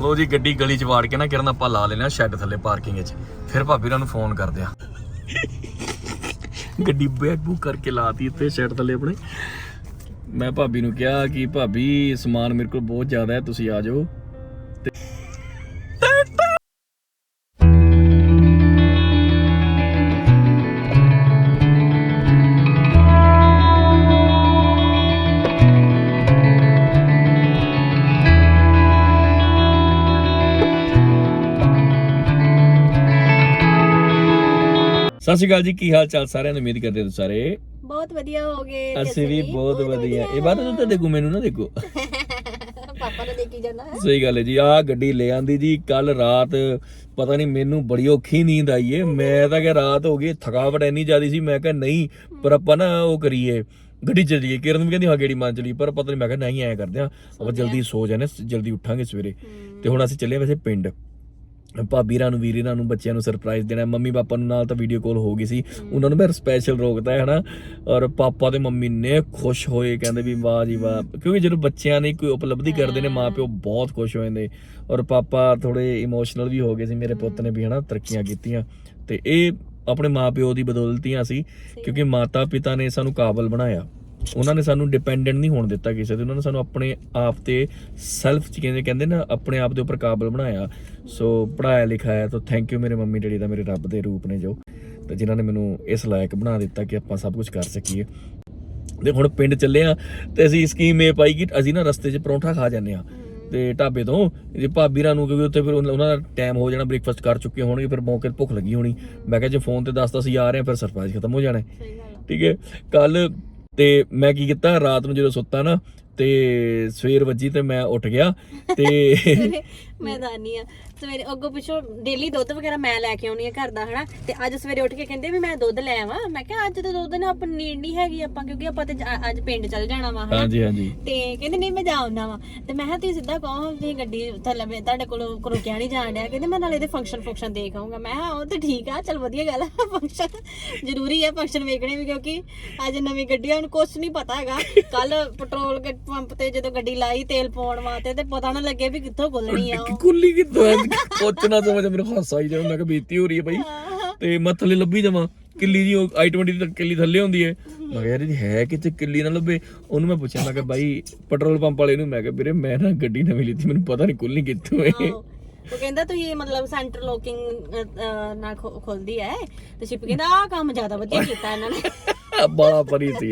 ਲੋ ਜੀ, ਗੱਡੀ ਗਲੀ ਚ ਵਾੜ ਕੇ ਨਾ ਕਿਰਨ ਆਪਾਂ ਲਾ ਲੈਣਾ ਸ਼ੈੱਡ ਥੱਲੇ ਪਾਰਕਿੰਗ ਵਿੱਚ। ਫਿਰ ਭਾਬੀ ਰਾਂ ਨੂੰ ਫੋਨ ਕਰਦੇ ਆ ਗੱਡੀ ਬੈਕ ਬੁੱਕ ਕਰਕੇ ਲਾਤੀ ਇੱਥੇ ਸ਼ੈੱਡ ਥੱਲੇ ਆਪਣੇ। ਮੈਂ ਭਾਬੀ ਨੂੰ ਕਿਹਾ ਕਿ ਭਾਬੀ, ਸਮਾਨ ਮੇਰੇ ਕੋਲ ਬਹੁਤ ਜ਼ਿਆਦਾ ਹੈ, ਤੁਸੀਂ ਆ ਜਾਓ। ਸਤਿ ਸ਼੍ਰੀ ਅਕਾਲ ਜੀ ਕੀ ਹਾਲ ਚਾਲ ਸਾਰਿਆਂ ਨੂੰ? ਉਮੀਦ ਕਰਦੇ ਹਾਂ ਤੁਸੀਂ ਸਾਰੇ ਬਹੁਤ ਵਧੀਆ ਹੋ ਗਏ ਤੇ ਅਸੀਂ ਵੀ ਬਹੁਤ ਵਧੀਆ। ਇਹ ਬਾਤ ਤਾਂ ਦੇਖੋ ਮੈਨੂੰ ਨਾ ਦੇਖੋ। ਪਾਪਾ ਨੇ ਦੇਖੀ ਜਾਂਦਾ ਹੈ। ਸਹੀ ਗੱਲ ਹੈ ਜੀ ਆਹ ਗੱਡੀ ਲੈ ਆਂਦੀ ਜੀ ਕੱਲ ਰਾਤ ਪਤਾ ਨਹੀਂ ਮੈਨੂੰ ਬੜੀ ਔਖੀ ਨੀਂਦ ਆਈ ਏ। ਮੈਂ ਤਾਂ ਕਿ ਰਾਤ ਹੋ ਗਈ ਥਕਾਵਟ ਇੰਨੀ ਜ਼ਿਆਦੀ ਸੀ ਮੈਂ ਕਿਹਾ ਨਹੀਂ ਪਰ ਆਪਾਂ ਨਾ ਉਹ ਕਰੀਏ ਗੱਡੀ ਚੱਲੀਏ। ਕਿਰਨ ਵੀ ਕਹਿੰਦੀ ਹਾਂ ਗੱਡੀ ਮੰਨ ਚਲੀ ਪਰ ਪਤਾ ਨਹੀਂ ਮੈਂ ਕਿਹਾ ਨਹੀਂ ਐਂ ਕਰਦੇ ਆ ਆਪਾਂ ਜਲਦੀ ਸੋ ਜਾਣੇ ਜਲਦੀ ਉੱਠਾਂਗੇ ਸਵੇਰੇ। ਤੇ ਹੁਣ ਅਸੀਂ ਚੱਲੇ ਵੈਸੇ ਪਿੰਡ। ਭਾਬੀ ਰਾਂ ਨੂੰ ਵੀਰੇ ਰਾਂ ਨੂੰ ਬੱਚਿਆਂ ਨੂੰ ਸਰਪ੍ਰਾਈਜ਼ ਦੇਣਾ। ਮੰਮੀ ਪਾਪਾ ਨੂੰ ਨਾਲ ਤਾਂ ਵੀਡੀਓ ਕਾਲ ਹੋ ਗਈ ਸੀ। ਉਹਨਾਂ ਨੂੰ ਮੈਂ ਸਪੈਸ਼ਲ ਰੋਕਦਾ ਹੈ ਹਨਾ? ਔਰ ਪਾਪਾ ਤੇ ਮੰਮੀ ਨੇ ਖੁਸ਼ ਹੋਏ, ਕਹਿੰਦੇ ਵੀ ਵਾਹ ਜੀ ਵਾਹ। ਕਿਉਂਕਿ ਜਦੋਂ ਬੱਚਿਆਂ ਨੇ ਕੋਈ ਉਪਲਬਧੀ ਕਰਦੇ ਨੇ, ਮਾਪਿਓ ਬਹੁਤ ਖੁਸ਼ ਹੋ ਜਾਂਦੇ। ਔਰ ਪਾਪਾ ਥੋੜੇ ਇਮੋਸ਼ਨਲ ਵੀ ਹੋ ਗਏ ਸੀ ਮੇਰੇ ਪੁੱਤ ਨੇ ਵੀ, ਹਨਾ? ਤਰੱਕੀਆਂ ਕੀਤੀਆਂ। ਤੇ ਇਹ ਆਪਣੇ ਮਾਪਿਓ ਦੀ ਬਦੌਲਤੀਆਂ ਸੀ, ਕਿਉਂਕਿ ਮਾਤਾ ਪਿਤਾ ਨੇ ਸਾਨੂੰ ਕਾਬਲ ਬਣਾਇਆ। ਉਹਨਾਂ ਨੇ ਸਾਨੂੰ ਡਿਪੈਂਡੈਂਟ ਨਹੀਂ ਹੋਣ ਦਿੱਤਾ ਕਿਸੇ ਤੇ ਉਹਨਾਂ ਨੇ ਸਾਨੂੰ ਆਪਣੇ ਆਪ ਤੇ ਸੈਲਫ ਚ ਕਹਿੰਦੇ ਕਹਿੰਦੇ ਨਾ ਆਪਣੇ ਆਪ ਦੇ ਉੱਪਰ ਕਾਬਲ ਬਣਾਇਆ। ਸੋ ਪੜਾਇਆ ਲਿਖਾਇਆ ਤਾਂ ਥੈਂਕ ਯੂ ਮੇਰੇ ਮੰਮੀ ਡੈਡੀ ਦਾ ਮੇਰੇ ਰੱਬ ਦੇ ਰੂਪ ਨੇ ਜੋ। ਤੇ ਜਿਨ੍ਹਾਂ ਨੇ ਮੈਨੂੰ ਇਸ ਲਾਇਕ ਬਣਾ ਦਿੱਤਾ ਕਿ ਆਪਾਂ ਸਭ ਕੁਝ ਕਰ ਸਕੀਏ। ਤੇ ਹੁਣ ਪਿੰਡ ਚੱਲੇ ਆ ਤੇ ਅਸੀਂ ਸਕੀਮ ਇਹ ਪਾਈ ਕਿ ਅਸੀਂ ਨਾ ਰਸਤੇ 'ਚ ਪਰੌਂਠਾ ਖਾ ਜਾਂਦੇ ਆ। ਤੇ ਢਾਬੇ ਤੋਂ ਜੇ ਭਾਬੀ ਰਾਂ ਨੂੰ ਕਿਉਂਕਿ ਉੱਥੇ ਫਿਰ ਉਹਨਾਂ ਦਾ ਟਾਈਮ ਹੋ ਜਾਣਾ ਬ੍ਰੇਕਫਾਸਟ ਕਰ ਚੁੱਕੇ ਹੋਣਗੇ ਫਿਰ ਮੌਕੇ ਤੇ ਭੁੱਖ ਲੱਗੀ ਹੋਣੀ। ਮੈਂ ਕਿਹਾ ਜੇ ਫੋਨ ਤੇ ਦੱਸਦਾ ਸੀ ਆ ਰਹੇ ਆ ਫਿਰ ਸਰਪ੍ਰਾਈਜ਼ ਖਤਮ ਹੋ ਜਾਣਾ। ਠੀਕ ਹੈ ਕੱਲ ਤੇ ਮੈਂ ਕੀ ਕੀਤਾ, ਰਾਤ ਨੂੰ ਜਦੋਂ ਸੁੱਤਾ ਨਾ ਤੇ ਸਵੇਰ ਵੱਜੀ ਤੇ ਮੈਂ ਉੱਠ ਗਿਆ ਤੇ ਮੈਂ ਦਾਨੀ ਆ। ਸਵੇਰੇ ਅੱਗੋਂ ਪਿੱਛੋਂ ਡੇਲੀ ਦੁੱਧ ਵਗੈਰਾ ਮੈਂ ਲੈ ਕੇ ਆਉਣੀ ਆ ਘਰ ਦਾ ਹਨਾ? ਤੇ ਅੱਜ ਸਵੇਰੇ ਉੱਠ ਕੇ ਕਹਿੰਦੇ ਵੀ ਮੈਂ ਦੁੱਧ ਲੈ ਆਵਾਂ। ਮੈਂ ਕਿਹਾ ਅੱਜ ਤਾਂ ਦੁੱਧ ਨਾ ਆਪਾਂ ਨੀਡ ਨਹੀਂ ਹੈਗੀ ਆਪਾਂ ਕਿਉਂਕਿ ਆਪਾਂ ਤੇ ਜ- ਅੱਜ ਪਿੰਡ ਚੱਲ ਜਾਣਾ ਵਾ ਹਨਾ? ਹਾਂਜੀ ਹਾਂਜੀ। ਤੇ ਕਹਿੰਦੇ ਨਹੀਂ ਮੈਂ ਜਾਉਣਾ ਵਾ। ਤੇ ਮੈਂ ਕਿਹਾ ਤੁਸੀਂ ਸਿੱਧਾ ਕਹੋ ਤੁਸੀਂ ਗੱਡੀ ਥੱਲੇ ਮੈਂ ਤੁਹਾਡੇ ਕੋਲ ਰੁਕਿਆ ਨਹੀਂ ਜਾਣ ਡਿਆ। ਕਹਿੰਦੇ ਮੈਂ ਨਾਲੇ ਇਹਦੇ ਫੰਕਸ਼ਨ ਫੰਕਸ਼ਨ ਦੇਖ ਆਉਂਗਾ ਮੈਂ ਕਿਹਾ ਉਹ ਤੇ ਠੀਕ ਆ। ਚਲ ਵਧੀਆ ਗੱਲ ਆ। ਫੰਕਸ਼ਨ ਜ਼ਰੂਰੀ ਆ ਫੰਕਸ਼ਨ ਵੇਖਣੇ ਵੀ ਕਿਉਂਕਿ ਅੱਜ ਨਵੀਂ ਗੱਡੀ ਆ ਹੁਣ ਕੁਝ ਨਹੀਂ ਪਤਾ ਹੈਗਾ। ਕੱਲ ਪੈਟਰੋਲ ਪੰਪ ਤੇ ਜਦੋਂ ਗੱਡੀ ਲਾਈ ਤੇਲ ਪਾਉਣ ਵਾਸਤੇ ਤੇ ਪਤਾ ਨਾ ਲੱਗੇ ਵੀ ਕਿੱਥੋਂ ਖੁੱਲਣੀ ਆ। ਉਹ ਕੁੱਲੀ ਕਿੱਥੋਂ ਐ? ਪੁੱਛਣਾ ਸਮਝ ਮੈਨੂੰ ਹਾਸਾ ਆਈ ਮੈਂ ਕਿਹਾ ਬੇਇੱਜ਼ਤੀ ਹੋ ਰਹੀ ਹੈ ਬਾਈ। ਤੇ ਮੈਂ ਥੱਲੇ ਲੱਭੀ ਜਾਵਾਂ ਕਿੱਲੀ ਦੀ ਉਹ i20 ਦੀ ਤਾਂ ਕਿੱਲੀ ਥੱਲੇ ਹੁੰਦੀ ਹੈ ਮੈਂ ਕਿਹਾ ਯਾਰ ਇਹਦੀ ਹੈ ਕਿਤੇ ਕਿੱਲੀ ਨਾ ਲੱਭੇ? ਉਹਨੂੰ ਮੈਂ ਪੁੱਛਿਆ ਮੈਂ ਕਿਹਾ ਬਾਈ ਪੈਟਰੋਲ ਪੰਪ ਵਾਲੇ ਨੂੰ ਮੈਂ ਕਿਹਾ ਵੀਰੇ ਮੈਂ ਨਾ ਗੱਡੀ ਨਵੀਂ ਲਈ ਮੈਨੂੰ ਪਤਾ ਨਹੀਂ ਕੁੱਲੀ ਕਿੱਥੋਂ ਹੈ। ਉਹ ਕਹਿੰਦਾ ਤੁਸੀਂ ਮਤਲਬ ਸੈਂਟਰ ਲੋਕਿੰਗ ਨਾਲ ਖੁੱਲਦੀ ਹੈ ਤੇ ਸ਼ਿਪ ਕਹਿੰਦਾ ਆਹ ਕੰਮ ਜ਼ਿਆਦਾ ਵਧੀਆ ਕੀਤਾ ਇਹਨਾਂ ਨੇ। ਬੜਾ ਪਰੀ ਸੀ।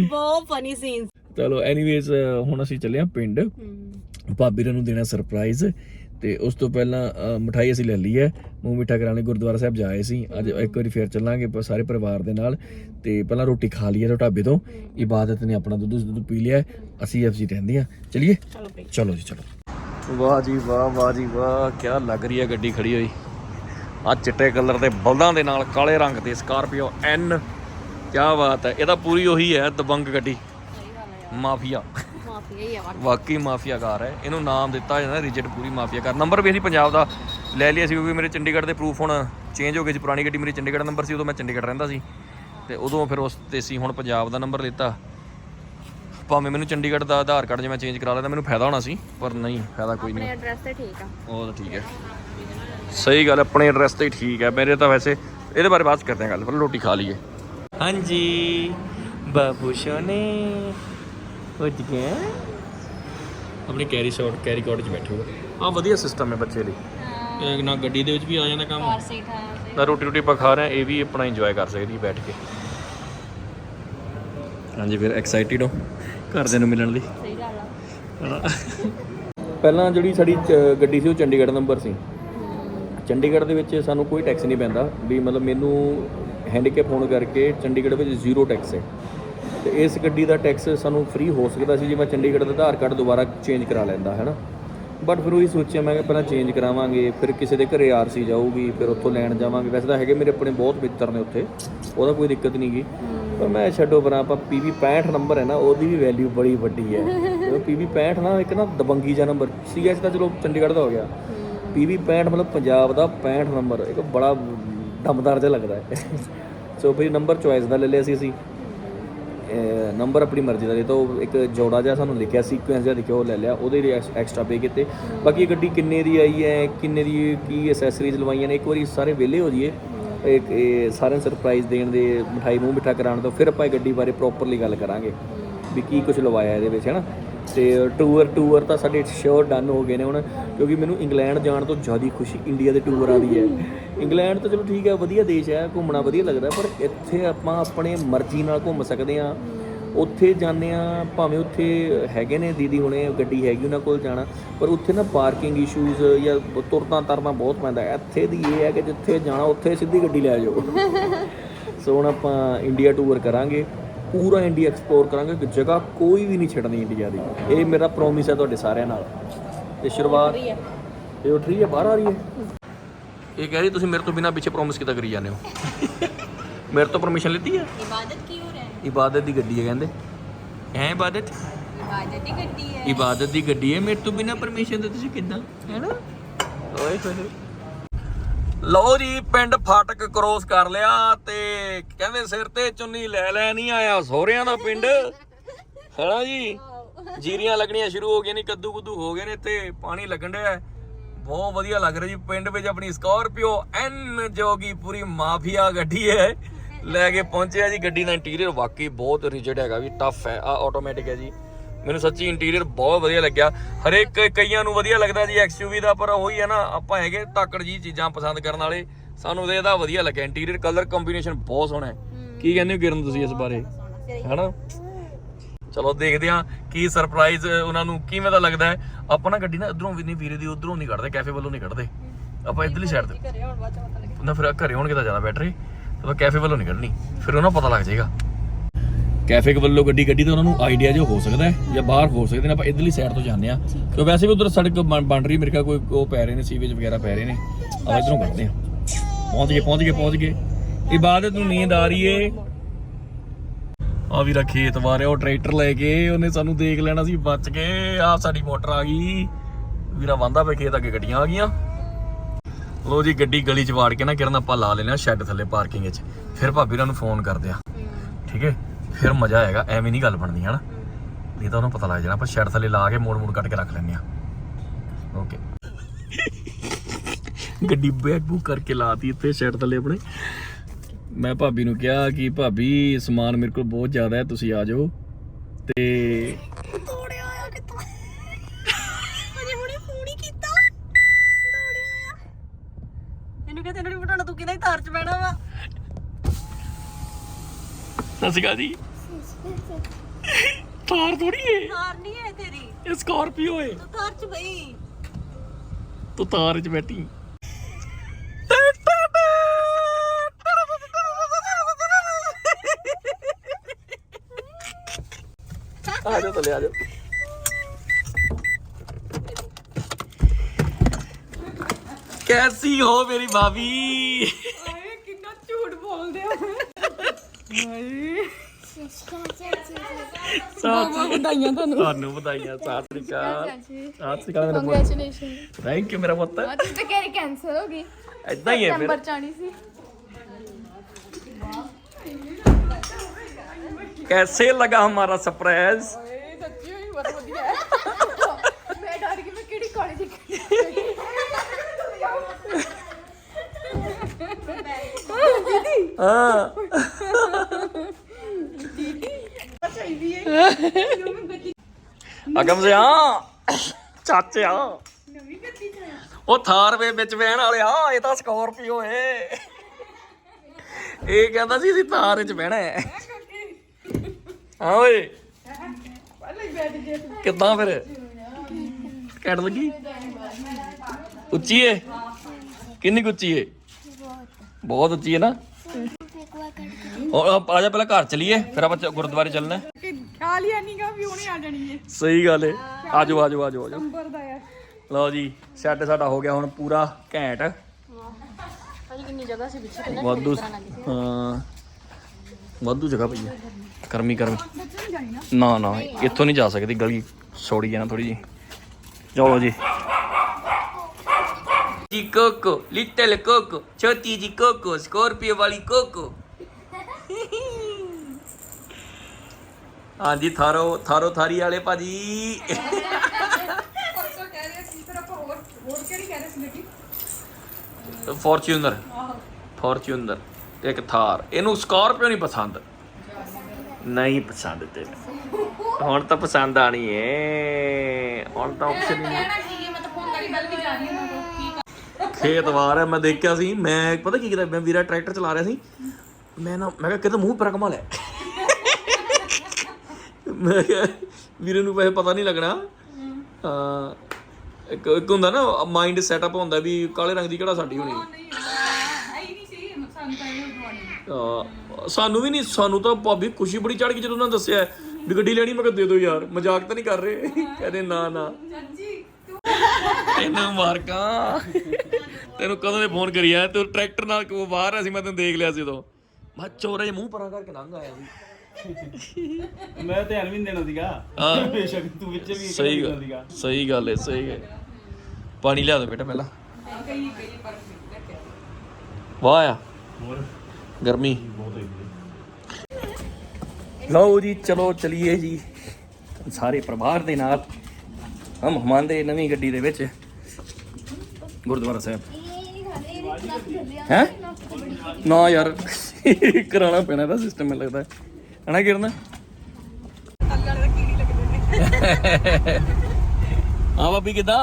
ਬਹੁਤ ਫਨੀ ਸੀਨ ਚਲੋ ਐਨੀਵੇਜ਼ ਹੁਣ ਅਸੀਂ ਚੱਲੇ ਆ ਪਿੰਡ। ਭਾਬੀ ਰਾਂ ਨੂੰ ਦੇਣਾ ਸਰਪ੍ਰਾਈਜ਼ ਤੇ ਉਸ ਤੋਂ ਪਹਿਲਾਂ ਮਠਾਈ ਅਸੀਂ ਲੈ ਲਈ ਹੈ। ਮੂੰਹ ਮਿੱਠਾ ਕਰਾਣੇ ਗੁਰਦੁਆਰਾ ਸਾਹਿਬ ਜਾਏ ਸੀ। ਅੱਜ ਇੱਕ ਵਾਰੀ ਫੇਰ ਚੱਲਾਂਗੇ ਸਾਰੇ ਪਰਿਵਾਰ ਦੇ ਨਾਲ ਤੇ ਪਹਿਲਾਂ ਰੋਟੀ ਖਾ ਲਈ ਹੈ ਢਾਬੇ ਤੋਂ। ਇਬਾਦਤ ਨੇ ਆਪਣਾ ਦੁੱਧ ਦੁੱਧ ਪੀ ਲਿਆ। ਅਸੀਂ ਅਸੀਂ ਰਹਿੰਦੇ ਆ ਚਲਿਏ। ਚਲੋ ਜੀ ਚਲੋ। ਵਾਹ ਜੀ ਵਾਹ ਵਾਹ ਜੀ ਵਾਹ। ਕੀ ਲੱਗ ਰਹੀ ਹੈ ਗੱਡੀ ਖੜੀ ਹੋਈ? ਆ ਚਿੱਟੇ ਕਲਰ ਦੇ ਬਲਦਾਂ ਦੇ ਨਾਲ ਕਾਲੇ ਰੰਗ ਦੇ ਸਕਾਰਪੀਓ ਐਨ ਕੀ ਬਾਤ ਹੈ। ਇਹ ਤਾਂ ਪੂਰੀ ਉਹੀ ਹੈ ਦਬੰਗ ਗੱਡੀ। ਸਹੀ ਗੱਲ ਹੈ ਮਾਫੀਆ ਮਾਫੀ ਹੀ ਆ ਵਾ ਵਾਕਈ ਮਾਫੀਆ ਕਾਰ ਹੈ। ਇਹਨੂੰ ਨਾਮ ਦਿੱਤਾ ਜਾਂਦਾ ਰਿਜਿਟ ਪੂਰੀ ਮਾਫੀਆ ਕਾਰ। ਨੰਬਰ ਵੀ ਅਸੀਂ ਪੰਜਾਬ ਦਾ ਲੈ ਲਿਆ ਸੀ ਕਿਉਂਕਿ ਮੇਰੇ ਚੰਡੀਗੜ੍ਹ ਦੇ ਪ੍ਰੂਫ ਹੁਣ ਚੇਂਜ ਹੋ ਗਏ ਸੀ। ਪੁਰਾਣੀ ਗੱਡੀ ਮੇਰੀ ਚੰਡੀਗੜ੍ਹ ਨੰਬਰ ਸੀ ਉਦੋਂ ਮੈਂ ਚੰਡੀਗੜ੍ਹ ਰਹਿੰਦਾ ਸੀ। ਤੇ ਉਦੋਂ ਫਿਰ ਉਸ ਤੇ ਸੀ ਹੁਣ ਪੰਜਾਬ ਦਾ ਨੰਬਰ ਲਿੱਤਾ। ਭਾਵੇਂ ਮੈਨੂੰ ਚੰਡੀਗੜ੍ਹ ਦਾ ਆਧਾਰ ਕਾਰਡ ਜੇ ਮੈਂ ਚੇਂਜ ਕਰਾ ਲੈਂਦਾ ਮੈਨੂੰ ਫਾਇਦਾ ਹੋਣਾ ਸੀ ਪਰ ਨਹੀਂ ਫਾਇਦਾ ਕੋਈ ਨਹੀਂ। ਐਡਰੈਸ ਤੇ ਠੀਕ ਆ। ਉਹ ਤਾਂ ਠੀਕ ਹੈ। ਸਹੀ ਗੱਲ ਆਪਣੇ ਐਡਰੈਸ ਤੇ ਹੀ ਠੀਕ ਹੈ। ਮੇਰੇ ਤਾਂ ਵੈਸੇ ਇਹਦੇ ਬਾਰੇ ਬਾਅਦ 'ਚ ਕਰਦੇ ਹਾਂ ਗੱਲ ਪਹਿਲਾਂ ਰੋਟੀ ਖਾ ਲਈਏ। ਹਾਂਜੀ। ਬਾਬੂ ਸ਼ੋਨੇ। ਉੱਠ ਗਿਆ ਆਪਣੀ ਕੈਰੀ ਸ਼ਾਟ ਕੈਰੀ ਕਾਰਡ 'ਚ ਬੈਠੇ ਹੋ। ਆ ਵਧੀਆ ਸਿਸਟਮ ਹੈ ਬੱਚੇ ਲਈ। ਇਹ ਨਾ ਗੱਡੀ ਦੇ ਵਿੱਚ ਵੀ ਆ ਜਾਂਦਾ ਕੰਮ। ਕਾਰ ਸੀਟ ਆ ਨਾ ਰੋਟੀ ਰੋਟੀ ਆਪਾਂ ਖਾ ਰਹੇ ਹਾਂ ਇਹ ਵੀ ਆਪਣਾ ਇੰਜੋਏ ਕਰ ਸਕਦੀ ਹੈ ਬੈਠ ਕੇ। ਹਾਂਜੀ ਫਿਰ ਐਕਸਾਈਟਿਡ ਹੋ ਘਰਦਿਆਂ ਨੂੰ ਮਿਲਣ ਲਈ। ਸਹੀ ਗੱਲ ਆ। ਪਹਿਲਾਂ ਜਿਹੜੀ ਸਾਡੀ ਚ- ਗੱਡੀ ਸੀ ਉਹ ਚੰਡੀਗੜ੍ਹ ਨੰਬਰ ਸੀ। ਚੰਡੀਗੜ੍ਹ ਦੇ ਵਿੱਚ ਸਾਨੂੰ ਕੋਈ ਟੈਕਸ ਨਹੀਂ ਪੈਂਦਾ। ਵੀ ਮਤਲਬ ਮੈਨੂੰ ਹੈਂਡੀਕੈਪ ਹੋਣ ਕਰਕੇ ਚੰਡੀਗੜ੍ਹ ਵਿੱਚ ਜ਼ੀਰੋ ਟੈਕਸ ਹੈ। ਤੇ ਇਸ ਗੱਡੀ ਦਾ ਟੈਕਸ ਸਾਨੂੰ ਫ੍ਰੀ ਹੋ ਸਕਦਾ ਸੀ ਜੇ ਮੈਂ ਚੰਡੀਗੜ੍ਹ ਦਾ ਆਧਾਰ ਕਾਰਡ ਦੁਬਾਰਾ ਚੇਂਜ ਕਰਾ ਲੈਂਦਾ ਹੈ ਨਾ? ਬਟ ਫਿਰ ਉਹੀ ਸੋਚਿਆ ਮੈਂ ਕਿ ਪਹਿਲਾਂ ਚੇਂਜ ਕਰਾਵਾਂਗੇ ਫਿਰ ਕਿਸੇ ਦੇ ਘਰੇ ਆਰਸੀ ਜਾਊਗੀ ਫਿਰ ਉੱਥੋਂ ਲੈਣ ਜਾਵਾਂਗੇ। ਵੈਸੇ ਤਾਂ ਹੈਗੇ ਮੇਰੇ ਆਪਣੇ ਬਹੁਤ ਮਿੱਤਰ ਨੇ ਉੱਥੇ ਉਹਦਾ ਕੋਈ ਦਿੱਕਤ ਨਹੀਂ ਗੀ। ਪਰ ਮੈਂ ਛੱਡੋ ਪਰਾਂ ਆਪਾਂ PV 65 ਨੰਬਰ ਹੈ ਨਾ ਉਹਦੀ ਵੀ ਵੈਲਿਊ ਬੜੀ ਵੱਡੀ ਹੈ। ਉਹ PV 65 ਨਾ ਇੱਕ ਨਾ ਦਬੰਗੀ ਜਾ ਨੰਬਰ CS ਤਾਂ ਚਲੋ ਚੰਡੀਗੜ੍ਹ ਦਾ ਹੋ ਗਿਆ। PV 65 ਮਤਲਬ ਪੰਜਾਬ ਦਾ 65 ਨੰਬਰ ਇੱਕ ਬੜਾ ਦਮਦਾਰ ਜਿਹਾ ਲੱਗਦਾ ਹੈ। ਸੋ ਫਿਰ ਨੰਬਰ ਚੁਆਇਸ ਦਾ ਲੈ ਲਿਆ ਸੀ ਅਸੀਂ। ਨੰਬਰ ਆਪਣੀ ਮਰਜ਼ੀ ਦਾ ਦਿੱਤਾ ਉਹ ਇੱਕ ਜੋੜਾ ਜਿਹਾ ਸਾਨੂੰ ਲਿਖਿਆ ਸੀਕੁਐਂਸ ਜਿਹਾ ਲਿਖਿਆ ਉਹ ਲੈ ਲਿਆ। ਉਹਦੇ ਲਈ ਐਕਸਟਰਾ ਪੇ ਕੀਤੇ। ਬਾਕੀ ਗੱਡੀ ਕਿੰਨੇ ਦੀ ਆਈ ਹੈ ਕਿੰਨੇ ਦੀ ਕੀ ਐਸੈਸਰੀਜ਼ ਲਵਾਈਆਂ ਨੇ ਇੱਕ ਵਾਰੀ ਸਾਰੇ ਵਿਹਲੇ ਹੋ ਜਾਈਏ। ਇੱਕ ਇਹ ਸਾਰਿਆਂ ਸਰਪ੍ਰਾਈਜ਼ ਦੇਣ ਦੇ ਮਿਠਾਈ ਮੂੰਹ ਮਿੱਠਾ ਕਰਾਉਣ ਤੋਂ ਫਿਰ ਆਪਾਂ ਇਹ ਗੱਡੀ ਬਾਰੇ ਪ੍ਰੋਪਰਲੀ ਗੱਲ ਕਰਾਂਗੇ। ਵੀ ਕੀ ਕੁਝ ਲਵਾਇਆ ਇਹਦੇ ਵਿੱਚ ਹੈ ਨਾ? ਤੇ ਟੂਰ ਟੂਰ ਤਾਂ ਸਾਡੇ ਸ਼ੋਰ ਡਨ ਹੋ ਗਏ ਨੇ ਹੁਣ ਕਿਉਂਕਿ ਮੈਨੂੰ ਇੰਗਲੈਂਡ ਜਾਣ ਤੋਂ ਜ਼ਿਆਦਾ ਖੁਸ਼ੀ ਇੰਡੀਆ ਦੇ ਟੂਰਾਂ ਦੀ ਹੈ। ਇੰਗਲੈਂਡ ਤਾਂ ਚਲੋ ਠੀਕ ਹੈ ਵਧੀਆ ਦੇਸ਼ ਹੈ ਘੁੰਮਣਾ ਵਧੀਆ ਲੱਗਦਾ ਪਰ ਇੱਥੇ ਆਪਾਂ ਆਪਣੇ ਮਰਜ਼ੀ ਨਾਲ ਘੁੰਮ ਸਕਦੇ ਆ ਉੱਥੇ ਜਾਂਦੇ ਆ ਭਾਵੇਂ ਉੱਥੇ ਹੈਗੇ ਨੇ ਦੀਦੀ ਹੁਣੇ ਗੱਡੀ ਹੈਗੀ ਉਹਨਾਂ ਕੋਲ ਜਾਣਾ ਪਰ ਉੱਥੇ ਨਾ ਪਾਰਕਿੰਗ ਇਸ਼ੂਜ਼ ਜਾਂ ਤੁਰਤਾਂ ਤਰਨਾ ਬਹੁਤ ਪੈਂਦਾ। ਇੱਥੇ ਦੀ ਇਹ ਹੈ ਕਿ ਜਿੱਥੇ ਜਾਣਾ ਉੱਥੇ ਸਿੱਧੀ ਗੱਡੀ ਲੈ ਜਾਓ। ਸੋ ਹੁਣ ਆਪਾਂ ਇੰਡੀਆ ਟੂਰ ਕਰਾਂਗੇ। ਪੂਰਾ ਇੰਡੀਆ ਐਕਸਪਲੋਰ ਕਰਾਂਗੇ ਕਿ ਜਗ੍ਹਾ ਕੋਈ ਵੀ ਨਹੀਂ ਛੱਡਣੀ ਇੰਡੀਆ ਦੀ। ਇਹ ਮੇਰਾ ਪ੍ਰੋਮਿਸ ਹੈ ਤੁਹਾਡੇ ਸਾਰਿਆਂ ਨਾਲ। ਤੇ ਸ਼ੁਰੂਆਤ ਇਹ ਉੱਠ ਰਹੀ ਹੈ ਬਾਹਰ ਆ ਰਹੀ ਹੈ। ਇਹ ਕਹਿ ਰਹੀ ਤੁਸੀਂ ਮੇਰੇ ਤੋਂ ਬਿਨਾ ਪਿੱਛੇ ਪ੍ਰੋਮਿਸ ਕਿਤਾ ਕਰੀ ਜਾਂਦੇ ਹੋ? ਮੇਰੇ ਤੋਂ ਪਰਮਿਸ਼ਨ ਲਿੱਤੀ ਹੈ? ਇਬਾਦਤ ਕੀ ਹੋ ਰਿਹਾ ਹੈ? ਇਬਾਦਤ ਦੀ ਗੱਡੀ ਹੈ ਕਹਿੰਦੇ। ਐ ਇਬਾਦਤ? ਇਬਾਦਤ ਦੀ ਗੱਡੀ ਹੈ। ਇਬਾਦਤ ਦੀ ਗੱਡੀ ਹੈ ਮੇਰੇ ਤੋਂ ਬਿਨਾ ਪਰਮਿਸ਼ਨ ਦੇ ਤੁਸੀਂ ਕਿੱਦਾਂ? ਹੈਨਾ? ਓਏ ਹੋਏ। ਲਓ ਜੀ ਪਿੰਡ ਫਾਟਕ ਕ੍ਰੋਸ ਕਰ ਲਿਆ ਤੇ ਕਹਿੰਦੇ ਸਿਰ ਤੇ ਚੁੰਨੀ ਲੈ ਲੈ ਨਹੀਂ ਆਇਆ ਸਹੁਰਿਆਂ ਦਾ ਪਿੰਡ। ਹੈਨਾ ਜੀ? ਜੀਰੀਆਂ ਲੱਗਣੀਆਂ ਸ਼ੁਰੂ ਹੋ ਗਈਆਂ ਨੇ ਕੱਦੂ ਕੁੱਦੂ ਹੋ ਗਏ ਨੇ ਤੇ ਪਾਣੀ ਲੱਗਣ ਡਿਆ। ਬਹੁਤ ਵਧੀਆ ਲੱਗ ਰਿਹਾ ਜੀ ਪਿੰਡ ਵਿੱਚ ਆਪਣੀ ਸਕਾਰਪੀਓ ਐਨ ਜੋਗੀ ਪੂਰੀ ਮਾਫੀਆ ਗੱਡੀ ਹੈ। ਲੈ ਕੇ ਪਹੁੰਚਿਆ ਜੀ ਗੱਡੀ ਦਾ ਇੰਟੀਰੀਅਰ ਵਾਕਈ ਬਹੁਤ ਰਿਜਿਡ ਹੈਗਾ ਵੀ ਟਫ ਹੈ ਆ ਆਟੋਮੈਟਿਕ ਹੈ ਜੀ। ਮੈਨੂੰ ਸੱਚੀ ਇੰਟੀਰੀਅਰ ਬਹੁਤ ਵਧੀਆ ਲੱਗਿਆ। ਹਰੇਕ ਕਈਆਂ ਨੂੰ ਵਧੀਆ ਲੱਗਦਾ ਜੀ ਐਕਸਯੂਵੀ ਦਾ ਪਰ ਉਹੀ ਹੈ ਨਾ ਆਪਾਂ ਹੈਗੇ ਤਾਕੜ ਜੀ ਚੀਜ਼ਾਂ ਪਸੰਦ ਕਰਨ ਵਾਲੇ ਸਾਨੂੰ ਤੇ ਇਹਦਾ ਵਧੀਆ ਲੱਗਿਆ। ਇੰਟੀਰੀਅਰ ਕਲਰ ਕੰਬੀਨੇਸ਼ਨ ਬਹੁਤ ਸੋਹਣਾ ਹੈ। ਕੀ ਕਹਿੰਦੇ ਹੋ ਕਿਰਨ ਤੁਸੀਂ ਇਸ ਬਾਰੇ? ਹੈਨਾ? ਚਲੋ ਦੇਖਦੇ ਹਾਂ ਕੀ ਸਰਪ੍ਰਾਈਜ਼ ਉਹਨਾਂ ਨੂੰ ਕਿਵੇਂ ਦਾ ਲੱਗਦਾ ਹੈ। ਆਪਾਂ ਨਾ ਗੱਡੀ ਨਾ ਇਧਰੋਂ ਵੀ ਨਹੀਂ ਵੀਰੇ ਦੀ ਉਧਰੋਂ ਨਹੀਂ ਕੱਢਦੇ ਕੈਫੇ ਵੱਲੋਂ ਨਹੀਂ ਕੱਢਦੇ। ਆਪਾਂ ਇਧਰਲੀ ਸਾਈਡ ਤੇ। ਉਹਨਾਂ ਫਿਰ ਘਰੇ ਹੋਣਗੇ ਤਾਂ ਜ਼ਿਆਦਾ ਬੈਟਰ ਤੇ ਕੈਫੇ ਵੱਲੋਂ ਨਹੀਂ ਕੱਢਣੀ ਫਿਰ ਉਹਨਾਂ ਨੂੰ ਪਤਾ ਲੱਗ ਜਾਏਗਾ। ਕੈਫੇ ਵੱਲੋਂ ਗੱਡੀ ਗੱਡੀ ਤੇ ਉਹਨਾਂ ਨੂੰ ਆਈਡੀਆ ਜੋ ਹੋ ਸਕਦਾ ਹੈ ਜਾਂ ਬਾਹਰ ਹੋ ਸਕਦੇ ਨੇ ਆਪਾਂ ਇਧਰਲੀ ਸਾਈਡ ਤੋਂ ਜਾਂਦੇ ਆ ਕਿਉਂ ਵੈਸੇ ਵੀ ਉਧਰ ਸੜਕ ਬਣ ਬਣ ਰਹੀ ਮੇਰੇ ਖਿਆਲ ਕੋਈ ਉਹ ਪੈ ਰਹੇ ਨੇ ਸੀਵੇਜ ਵਗੈਰਾ ਪੈ ਰਹੇ ਨੇ। ਆਪਾਂ ਇਧਰੋਂ ਕੱਢਦੇ ਆ ਪਹੁੰਚ ਗਏ ਪਹੁੰਚ ਗਏ ਪਹੁੰਚ ਗਏ। ਇਬਾਦਤ ਨੂੰ ਨੀਂਦ ਆ ਰਹੀ ਏ। ਆ ਵੀਰਾ ਖੇਤ ਵਾਰਿਆ ਉਹ ਟਰੈਕਟਰ ਲੈ ਕੇ ਉਹਨੇ ਸਾਨੂੰ ਦੇਖ ਲੈਣਾ ਸੀ ਬਚ ਕੇ ਆ ਸਾਡੀ ਮੋਟਰ ਆ ਗਈ। ਵੀਰਾ ਵਾਂਦਾ ਪਏ ਖੇਤ ਅੱਗੇ ਗੱਡੀਆਂ ਆ ਗਈਆਂ। ਲੋ ਜੀ ਗੱਡੀ ਗਲੀ ਚ ਵਾੜ ਕੇ ਨਾ ਕਿਰਨ ਆਪਾਂ ਲਾ ਲੈਣਾ ਸ਼ੈੱਡ ਥੱਲੇ ਪਾਰਕਿੰਗ ਵਿੱਚ। ਫਿਰ ਭਾਬੀ ਉਹਨਾਂ ਨੂੰ ਫੋਨ ਕਰਦੇ ਆ ਠੀਕ ਹੈ? ਫਿਰ ਮਜ਼ਾ ਆਏਗਾ ਐਵੇਂ ਨਹੀਂ ਗੱਲ ਬਣਦੀ ਹਨਾ? ਨਹੀਂ ਤਾਂ ਉਹਨੂੰ ਪਤਾ ਲੱਗ ਜਾਣਾ ਆਪਾਂ ਸ਼ੈੱਡ ਥੱਲੇ ਲਾ ਕੇ ਮੋੜ ਮੋੜ ਕੱਟ ਕੇ ਰੱਖ ਲੈਂਦੇ ਆ ਓਕੇ ਗੱਡੀ ਬੈਗ ਬੁੱਕ ਕਰਕੇ ਲਾਤੀ ਇੱਥੇ ਸ਼ੈੱਡ ਥੱਲੇ ਆਪਣੇ। ਮੈਂ ਭਾਬੀ ਨੂੰ ਕਿਹਾ ਕਿ ਭਾਬੀ ਸਮਾਨ ਮੇਰੇ ਕੋਲ ਬਹੁਤ ਜ਼ਿਆਦਾ ਹੈ ਤੁਸੀਂ ਆ ਜਾਓ। ਤੇ ਤੋੜਿਆ ਆ ਕਿੱਥੋਂ? ਅਜੇ ਹੁਣੇ ਫੋਨ ਹੀ ਕੀਤਾ। ਤੋੜਿਆ ਆ ਇਹਨੂੰ ਕਹਿੰਦੇ ਤੈਨੂੰ ਨਹੀਂ ਬਟਾਣਾ ਤੂੰ ਕਿਹਦਾ ਹੀ ਤਾਰ ਚ ਬਹਿਣਾ ਵਾ? ਸਤਿ ਸ਼੍ਰੀ ਅਕਾਲ ਜੀ। ਥਾਰ ਥੋੜੀ ਏ। ਤਾਰ ਨਹੀਂ ਹੈ ਤੇਰੀ। ਇਹ ਸਕਾਰਪੀਓ ਏ। ਤੂੰ ਤਾਰ ਚ ਬਈ। ਤੂੰ ਤਾਰ 'ਚ ਬੈਠੀ। ਆ ਜਾ ਤਲੇ ਆ ਜਾ। ਕੈਸੀ ਹੋ ਮੇਰੀ ਭਾਬੀ? ਕਿੰਨਾ ਝੂਠ ਬੋਲਦੇ ਹੋ। ਸਾਥ ਵਧਾਈਆਂ ਤੁਹਾਨੂੰ ਤੁਹਾਨੂੰ ਵਧਾਈਆਂ ਸਤਿ ਸ੍ਰੀ ਅਕਾਲ ਸਤਿ ਸ੍ਰੀ ਅਕਾਲ ਮੇਰਾ ਪੁੱਤ ਕੰਗ੍ਰੈਚੁਲੇਸ਼ਨ ਥੈਂਕ ਯੂ ਮੇਰਾ ਪੁੱਤ ਅੱਜ ਤੇ ਕੈਰੀ ਕੈਨਸਲ ਹੋ ਗਈ ਇਦਾਂ ਹੀ ਹੈ ਫਿਰ ਨੰਬਰ ਚਾਣੀ ਸੀ कैसे लगा हमारा सरप्राइज ਓਏ ਸੱਚੀ ਹੋਈ ਬਹੁਤ ਵਧੀਆ ਹੈ ਮੈਂ ਡਰ ਗਈ ਮੈਂ ਕਿਹੜੀ ਕਾਲਜ हाँ ਅਗਮ ਸਿਆ। ਚਾਚਿਆ ਉਹ ਥਾਰ ਵੇ ਵਿੱਚ ਬਹਿਣ ਵਾਲਿਆ ਇਹ ਤਾਂ ਸਕਾਰਪੀਓ ਏ। ਇਹ ਕਹਿੰਦਾ ਸੀ ਅਸੀਂ ਥਾਰ ਵਿੱਚ ਬਹਿਣਾ ਹੈ ਹਾਂ ਓਏ। ਕਿੱਦਾਂ ਫਿਰ? ਘੈਂਟ ਲੱਗੀ? ਉੱਚੀ ਏ? ਕਿੰਨੀ ਉੱਚੀ ਏ? ਬਹੁਤ ਉੱਚੀ ਏ ਨਾ। ਹੋਰ ਆ- ਜਾ ਪਹਿਲਾਂ ਘਰ ਚਲੀਏ ਫਿਰ ਆਪਾਂ ਚ- ਗੁਰਦੁਆਰੇ ਚੱਲਣਾ ਵੀ ਹੁਣੇ ਆ ਜਾਣੀ ਹੈ ਸਹੀ ਗੱਲ ਏ। ਆਜੋ ਆਜੋ ਆਜੋ ਆਜੋ। ਨੰਬਰ ਦਾ ਹੈ ਲਓ ਜੀ ਸ਼ੈੱਡ ਸਾਡਾ ਹੋ ਗਿਆ ਹੁਣ ਪੂਰਾ ਘੈਂਟ। ਅਜੇ ਕਿੰਨੀ ਜਗ੍ਹਾ ਸੀ ਪਿੱਛੇ ਤੇ ਵਾਧੂ ਹਾਂ। ਵਾਧੂ ਜਗ੍ਹਾ ਪਈ ਹੈ ਕਰਮੀ ਕਰਮੀ। ਨਾ। ਨਾ ਇੱਥੋਂ ਨਹੀਂ ਜਾ ਸਕਦੀ ਗਲੀ ਛੋੜੀ ਨਾ ਥੋੜੀ ਜੀ ਚਲੋ ਜੀ। ਜੀ ਕੋਕੋ ਲਿਟਲ ਕੋਕੋ ਛੋਟੀ ਜੀ ਕੋਕੋ ਸਕੋਰਪੀਓ ਵਾਲੀ ਕੋਕੋ। ਹਾਂਜੀ, ਥਾਰੋ ਥਾਰੋ ਥਾਰੀ ਵਾਲੇ ਭਾਜੀ। ਪਰਸੋਂ ਕਹਿ ਰਹੇ ਸੀ ਫਿਰ ਆਪਾਂ ਹੋਰ ਹੋਰ ਕਿਹੜੀ ਕਹਿ ਰਹੇ ਸੀ ਬੇਟੀ ਫੋਰਚੂਨਰ ਆਹੋ ਫੋਰਚੂਨਰ ਇੱਕ ਥਾਰ। ਇਹਨੂੰ ਸਕਾਰਪੀਓ ਨਹੀਂ ਪਸੰਦ। ਨਹੀਂ ਪਸੰਦ ਤੇ। ਹੁਣ ਤਾਂ ਪਸੰਦ ਆਣੀ ਏ। ਹੁਣ ਤਾਂ ਆਪਸ਼ਨ ਹੀ ਨਹੀਂ। ਕਹਿਣਾ ਕੀ ਹੈ ਮੈਂ ਤਾਂ ਫੋਨ ਕਰੀ ਗੱਲ ਵੀ ਜਾ ਰਹੀ ਹਾਂ ਉਹਨਾਂ ਨੂੰ ਠੀਕ ਖੇਤਵਾਰ ਹੈ ਮੈਂ ਦੇਖਿਆ ਸੀ। ਮੈਂ, ਪਤਾ ਕੀ ਕੀਤਾ? ਮੈਂ ਵੀਰਾ ਟਰੈਕਟਰ ਚਲਾ ਰਿਹਾ ਸੀ। ਮੈਂ ਨਾ, ਮੈਂ ਕਿਹਾ ਕਿਤੇ ਮੂੰਹ ਪਰ ਕਮਾ ਲੈ ਮੈਂ ਕਿਹਾ ਵੀਰੇ ਨੂੰ ਵੈਸੇ ਪਤਾ ਨਹੀਂ ਲੱਗਣਾ। ਹਾਂ ਇੱਕ ਇੱਕ ਹੁੰਦਾ ਨਾ ਮਾਈਂਡ ਸੈਟਅਪ ਹੁੰਦਾ ਵੀ ਕਾਲੇ ਰੰਗ ਦੀ ਕਿਹੜਾ ਸਾਡੀ ਹੋਣੀ। ਨਹੀਂ ਆਈ ਨਹੀਂ ਸੀ ਸਾਨੂੰ ਤਾਂ ਇਹ ਦਵਾਣੀ ਅਹ ਸਾਨੂੰ ਵੀ ਨਹੀਂ ਸਾਨੂੰ ਤਾਂ ਭਾਬੀ ਖੁਸ਼ੀ ਬੜੀ ਚੜ ਗਈ ਜਦੋਂ ਉਹਨਾਂ ਨੇ ਦੱਸਿਆ ਵੀ ਗੱਡੀ ਲੈਣੀ ਮੈਂ ਕਿਹਾ ਦੇ ਦਿਓ ਯਾਰ ਮਜ਼ਾਕ ਤਾਂ ਨਹੀਂ ਕਰ ਰਹੇ। ਕਹਿੰਦੇ ਨਾ ਨਾ। ਚਾਚੀ ਤੂੰ ਤੈਨੂੰ ਮਾਰਕਾਂ। ਤੈਨੂੰ ਕਦੋਂ ਦੇ ਫੋਨ ਕਰੀਆ ਤੂੰ ਟਰੈਕਟਰ ਨਾਲ ਕਿਉਂ ਬਾਹਰ ਸੀ ਮੈਂ ਤੈਨੂੰ ਦੇਖ ਲਿਆ ਸੀ ਉਦੋਂ। ਮੈਂ ਚੋਰੇ ਜਿਹੇ ਮੂੰਹ ਪਰਾਂ ਕਰਕੇ ਲੰਘ ਆਇਆ ਸੀ। ਮੈਂ ਧਿਆਨ ਵੀ ਨਹੀਂ ਦੇਣਾ ਸੀਗਾ। ਹਾਂ। ਬੇਸ਼ੱਕ ਤੂੰ ਵਿੱਚ ਵੀ ਸਹੀ ਗੱਲ ਸਹੀ ਗੱਲ ਹੈ ਸਹੀ ਹੈ। ਪਾਣੀ ਲਿਆ ਦੋ ਬੇਟਾ ਪਹਿਲਾਂ। ਵਾਹ ਆ। ਹੋਰ? ਗਰਮੀ। ਬਹੁਤ ਹੋਈ ਲਓ ਜੀ ਚਲੋ ਚਲੀਏ ਜੀ। ਸਾਰੇ ਪਰਿਵਾਰ ਦੇ ਨਾਲ। ਹਮ ਹਮਾਂਦੇ ਨਵੀਂ ਗੱਡੀ ਦੇ ਵਿੱਚ। ਗੁਰਦੁਆਰਾ ਸਾਹਿਬ। ਹੈ? ਨਾ ਯਾਰ ਕਰਾਉਣਾ ਪੈਣਾ ਦਾ ਸਿਸਟਮ ਮੈਨੂੰ ਲੱਗਦਾ। ਹਨਾ ਕਿਰਨ? ਹਾਂ ਬਾਬੀ ਕਿਦਾਂ?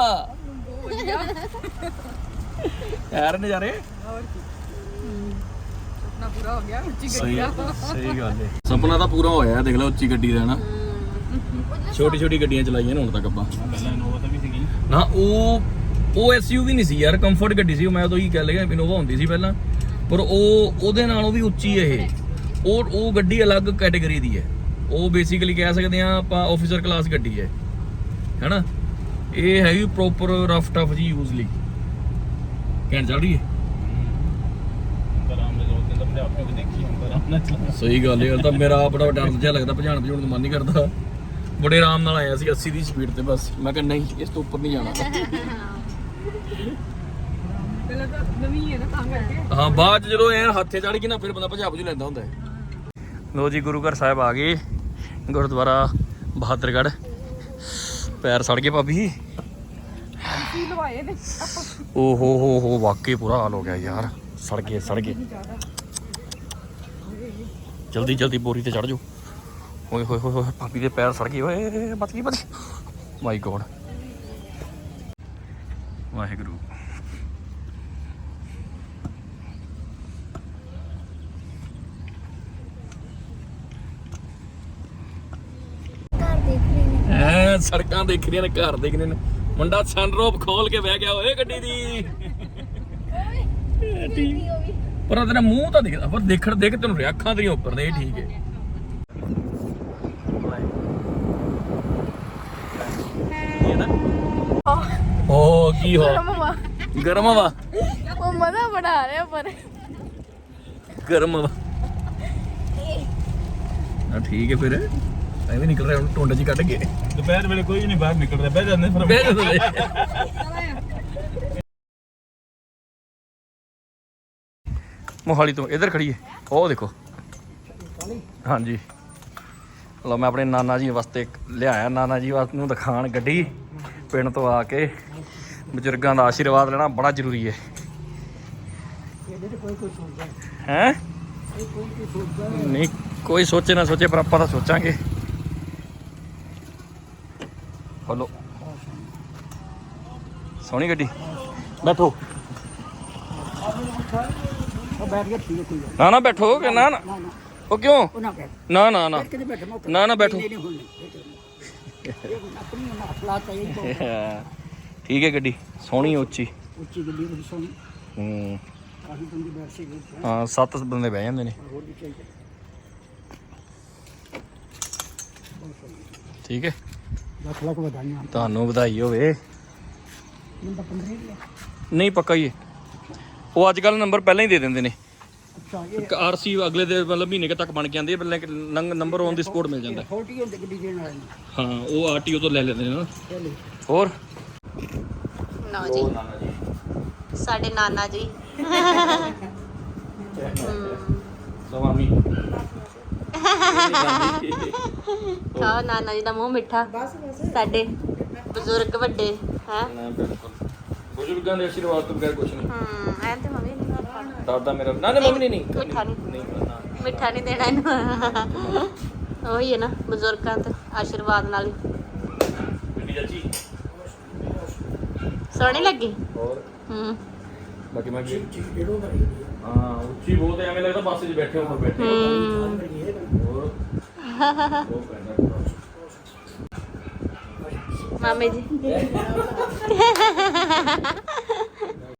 ਯਾਰ, ਨਜ਼ਾਰੇ? ਸੁਪਨਾ ਪੂਰਾ ਹੋ ਗਿਆ ਉੱਚੀ ਸਹੀ ਸਹੀ ਗੱਲ ਹੈ। ਸੁਪਨਾ ਤਾਂ ਪੂਰਾ ਹੋਇਆ, ਦੇਖ ਲਓ ਉੱਚੀ ਗੱਡੀ ਦਾ ਨਾ? ਛੋਟੀ ਛੋਟੀ ਗੱਡੀਆਂ ਚਲਾਈਆਂ ਨੇ ਹੁਣ ਤੱਕ ਆਪਾਂ। ਪਹਿਲਾਂ ਇਨੋਵਾ ਤਾਂ ਵੀ ਸੀਗੀ ਨਾ, ਉਹ ਉਹ ਐਸਯੂਵੀ ਨਹੀਂ ਸੀ ਯਾਰ ਕੰਫਰਟ ਗੱਡੀ ਸੀ, ਉਹ ਮੈਂ ਉਦੋਂ ਹੀ ਕਹਿ ਲਿਆ ਇਨੋਵਾ ਹੁੰਦੀ ਸੀ ਪਹਿਲਾਂ। ਪਰ ਉਹ ਉਹਦੇ ਨਾਲੋਂ ਵੀ ਉੱਚੀ ਇਹ। ਉਹ ਉਹ ਗੱਡੀ ਅਲੱਗ ਕੈਟਾਗਰੀ ਦੀ ਹੈ। ਉਹ ਬੇਸਿਕਲੀ ਕਹਿ ਸਕਦੇ ਆ ਆਪਾਂ ਆਫੀਸਰ ਕਲਾਸ ਗੱਡੀ ਹੈ। ਹੈਨਾ? ਇਹ ਹੈਗੀ ਪ੍ਰੋਪਰ ਰਫ ਟਫ ਜੀ ਯੂਜ਼ ਲਈ। ਕਹਿਣ ਚੱਲ ਰਹੀ ਹੈ? ਸਹੀ ਗੱਲ ਹੈ ਤਾਂ ਮੇਰਾ ਆਪਣਾ ਡਰ ਜਿਹਾ ਲੱਗਦਾ ਭਜਾਣ ਭਜਾਉਣ ਦਾ ਮਨ ਨਹੀਂ ਕਰਦਾ। ਬੜੇ ਆਰਾਮ ਨਾਲ ਆਇਆ ਸੀ 80 ਦੀ ਸਪੀਡ ਤੇ ਬਸ। ਮੈਂ ਕਿਹਾ ਨਹੀਂ ਇਸ ਤੋਂ ਉੱਪਰ ਨਹੀਂ ਜਾਣਾ। ਪਹਿਲਾਂ ਤਾਂ ਨਵੀਂ ਹੈ ਨਾ ਤਾਂ ਕਰਕੇ। ਹਾਂ ਬਾਅਦ ਜਦੋਂ ਐ ਹੱਥੇ ਚੜ ਗਈ ਨਾ ਫਿਰ ਬੰਦਾ ਭਜਾ ਭਜੂ ਲੈਂਦਾ ਹੁੰਦਾ ਹੈ। ਲੋ ਜੀ ਗੁਰੂ ਘਰ ਸਾਹਿਬ ਆ ਗਏ। ਗੁਰਦੁਆਰਾ ਬਹਾਦਰਗੜ੍ਹ। ਪੈਰ ਸੜ ਗਏ ਭਾਬੀ। ਓ ਹੋ ਹੋ ਹੋ ਵਾਕਈ ਬੁਰਾ ਹਾਲ ਹੋ ਗਿਆ ਯਾਰ। ਸੜ ਗਏ ਸੜ ਗਏ। ਜਲਦੀ ਜਲਦੀ ਬੋਰੀ ਤੇ ਚੜ ਜਾਓ। ਓਏ ਹੋਏ ਹੋਏ ਹੋਏ ਭਾਬੀ ਦੇ ਪੈਰ ਸੜ ਗਏ। ਓਏ ਬਚ ਗਈ ਬਚ ਗਈ ਮਾਈ ਗੋਡ ਵਾਹਿਗੁਰੂ ਘਰ ਦੇਖ ਰਹੇ ਨੇ ਸੜਕਾਂ ਦੇਖ ਰਹੀਆਂ ਨੇ ਘਰ ਦੇਖਣੇ ਨੇ। ਮੁੰਡਾ ਸਨਰੂਪ ਖੋਲ ਕੇ ਬਹਿ ਗਿਆ ਓਏ ਗੱਡੀ ਦੀ। ਪਰ ਤੇਰਾ ਮੂੰਹ ਤਾਂ ਦਿਖਦਾ ਪਰ ਦੇਖਣ ਦੇਖ ਤੈਨੂੰ ਰਿਹਾ ਅੱਖਾਂ ਤੇਰੀਆਂ ਉੱਪਰ ਨੇ ਇਹ ਠੀਕ ਹੈ। ਓ ਕੀ ਹੋ? ਗਰਮ ਹਵਾ। ਉਹ ਮਜ਼ਾ ਬੜਾ ਰਿਹਾ ਪਰ। ਗਰਮ ਹਵਾ। ਆ ਠੀਕ ਹੈ ਫਿਰ। ਐਵੇਂ ਨਿਕਲ ਰਿਹਾ ਹੁਣ ਟੁੰਡ ਜੀ ਕੱਢ ਕੇ। ਦੁਪਹਿਰ ਵੇਲੇ ਕੋਈ ਨਹੀਂ ਬਾਹਰ ਨਿਕਲਦਾ ਬਹਿ ਜਾਂਦੇ ਫਿਰ ਬਹਿ ਜਾ ਥੱਲੇ। ਮੋਹਾਲੀ ਤੋਂ ਇਧਰ ਖੜੀਏ ਉਹ ਦੇਖੋ। ਹਾਂਜੀ। ਲਓ ਮੈਂ ਆਪਣੇ ਨਾਨਾ ਜੀ ਵਾਸਤੇ ਲਿਆਇਆ। ਨਾਨਾ ਜੀ ਵਾਸਤੇ ਨੂੰ ਦਿਖਾਣ ਗੱਡੀ। ਪਿੰਡ ਤੋਂ ਆ ਕੇ ਬਜ਼ੁਰਗਾਂ ਦਾ ਆਸ਼ੀਰਵਾਦ ਲੈਣਾ ਬੜਾ ਜ਼ਰੂਰੀ ਹੈ। ਹੈ? ਨਹੀਂ ਕੋਈ ਸੋਚੇ ਨਾ ਸੋਚੇ ਪਰ ਆਪਾਂ ਤਾਂ ਸੋਚਾਂਗੇ। ਹਲੋ ਸੋਹਣੀ ਗੱਡੀ। ਬੈਠੋ। ਨਾ ਨਾ ਬੈਠੋ ਕਿ ਨਾ। ਨਾ ਉਹ ਕਿਉਂ? ਨਾ ਨਾ ਨਾ ਨਾ। ਨਾ ਬੈਠੋ ਠੀਕ ਹੈ ਗੱਡੀ। ਸੋਹਣੀ ਉੱਚੀ। ਉੱਚੀ ਗੱਡੀ ਬੜੀ ਸੋਹਣੀ। ਹੂੰ। ਸੱਤ ਬੰਦੇ ਬਹਿ ਜਾਂਦੇ ਨੇ। ਠੀਕ ਹੈ। ਲੱਖ ਲੱਖ ਵਧਾਈਆਂ। ਤੁਹਾਨੂੰ ਵਧਾਈ ਹੋਵੇ। ਨੰਬਰ 15 ਹੀ ਹੈ ਨਹੀਂ ਪੱਕਾ ਹੀ ਹੈ। ਉਹ ਅੱਜ ਕੱਲ ਨੰਬਰ ਪਹਿਲਾਂ ਹੀ ਦੇ ਦਿੰਦੇ ਨੇ। ਅੱਛਾ ਇਹ ਆਰਸੀ ਅਗਲੇ ਦੇ ਮਤਲਬ ਮਹੀਨੇ ਕੁ ਤੱਕ ਬਣ ਕੇ ਆਉਂਦੀ ਹੈ ਪਹਿਲਾਂ ਨੰਬਰ ਔਨ ਦੀ ਸਪੋਰਟ ਮਿਲ ਜਾਂਦਾ। ਹੈ। ਫੋਰਟੀ ਹੁੰਦੇ ਗੱਡੀ ਦੇਣ ਵਾਲੇ ਹਾਂ ਉਹ ਆਰਟੀਓ ਤੋਂ ਲੈ ਲੈਂਦੇ ਨੇ ਨਾ। ਪਹਿਲੇ ਹੋਰ? ਨਾ ਜੀ। ਸਾਡੇ ਨਾਨਾ ਜੀ। ਸਵਾਮੀ। ਖਾਓ ਨਾਨਾ ਜੀ ਦਾ ਮੂੰਹ ਮਿੱਠਾ। ਸਾਡੇ ਬਜ਼ੁਰਗ ਵੱਡੇ ਹੈ? ਨਾ ਬਿਲਕੁਲ। ਬਜ਼ੁਰਗਾਂ ਦੇ ਆਸ਼ੀਰਵਾਦ ਤੋਂ ਬਗੈਰ ਕੁਝ ਨਹੀਂ। ਹੂੰ ਐਂ ਤੇ ਮੰਮੀ ਨਹੀਂ ਖਾਣਾ ਦਾਦਾ ਮੇਰਾ ਨਾ ਨਾ ਮੰਮੀ ਨਹੀਂ। ਮਿੱਠਾ ਨਹੀਂ। ਮਿੱਠਾ ਨਹੀਂ ਦੇਣਾ ਇਹਨੂੰ। ਉਹੀ ਹੈ ਨਾ ਬਜ਼ੁਰਗਾਂ ਤੇ ਆਸ਼ੀਰਵਾਦ ਨਾਲ। ਹੀ ਬਿੱਡੀ ਚਾਚੀ। ਸੋਹਣੀ ਲੱਗੀ? ਹੋਰ? ਹੂੰ। ਬਾਕੀ ਮੈਂ ਕੀ ਹਾਂ ਉੱਚੀ ਬਹੁਤ ਐਵੇਂ ਲੱਗਦਾ ਬੱਸ 'ਚ ਬੈਠੇ ਉੱਪਰ ਬੈਠੇ ਹੂੰ ਹੋਰ? ਉਹ ਪੈਂਦਾ ਮਾਮੇ ਜੀ।